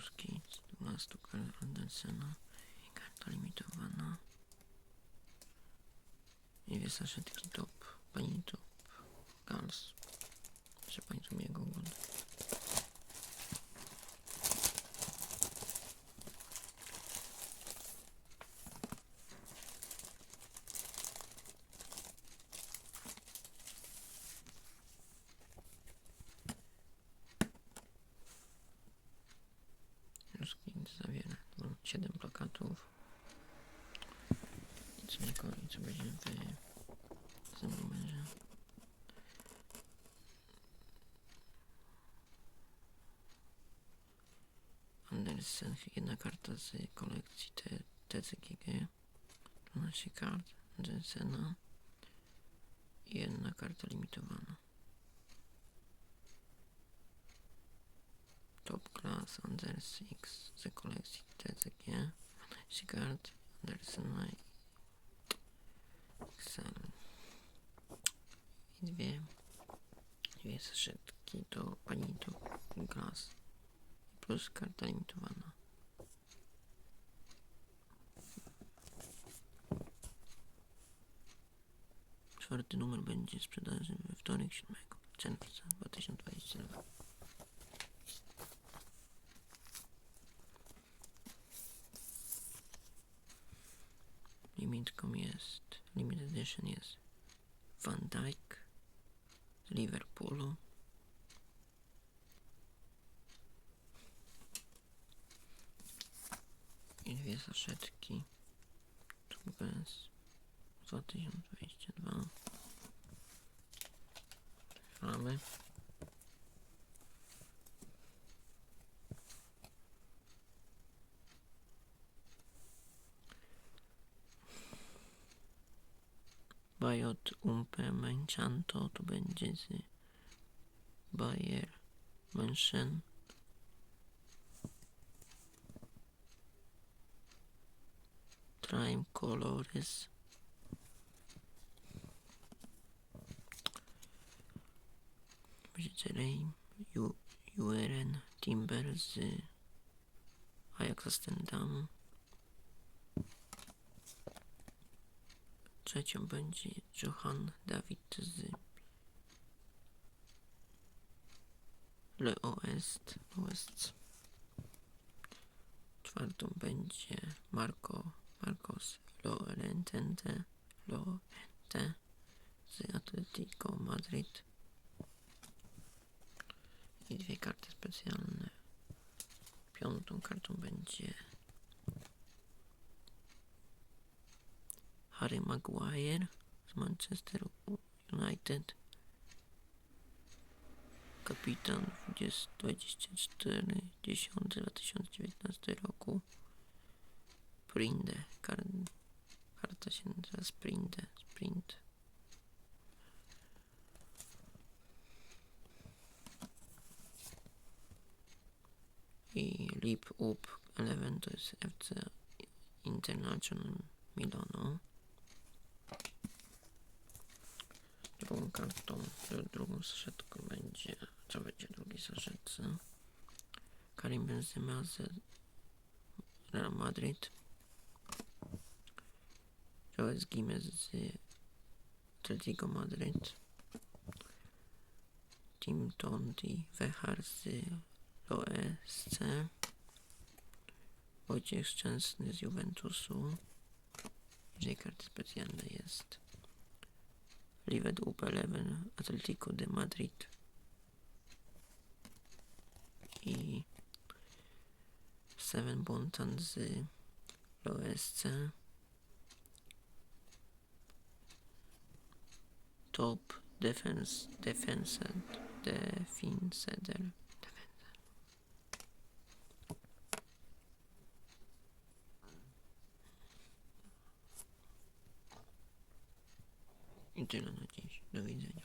ścieżki z 12 Kardashiana i karta limitowana. I wystarczy taki top, pani top. No, 7 plakatów. Co nie koni, co będzie w tym numerze. Andersen, jedna karta z kolekcji TCGG. 12 kart Andersena. Jedna karta limitowana. Top Class Anders X z kolekcji TCG. 12 kart Andersena i XL. I dwie, dwie saszetki do pani Top Class. Plus karta limitowana. Czwarty numer będzie sprzedaży we wtorek 7 czerwca 2022. Limitką jest, limited edition jest Van Dijk z Liverpoolu. I dwie saszetki Top Gas 2022. Mamy. Bajot Umpe Menchanto to będzie z Bayer München. Prime Colors. Będzie Ju- URN Timber z Ajax Amsterdam. Trzecią będzie Johan David z Le Oest. Oest. Czwartą będzie Marco Marcos Llorente Llorente z Atletico Madryt. I dwie karty specjalne. Piątą kartą będzie Harry Maguire z Manchester United. Kapitan 20, 24 10 2019 roku. Sprinde. Kar karta się nazywa Sprinde. Sprint. I Lip Up 11 to jest FC International Milano. Drugą kartą, drugą saszetką będzie, co będzie w drugiej saszetce? Karim Benzema z Real Madrid. Joel Gimez z Atletico Madrid. Tim Tondi Wehar z OSC. Wojciech Szczęsny z Juventusu. Dwie karty specjalne jest. Livet UP11 Atletico de Madrid. I Seven Bontan z OSC. Top Defense Defense Defenseder. 这个能进去能给你捡起来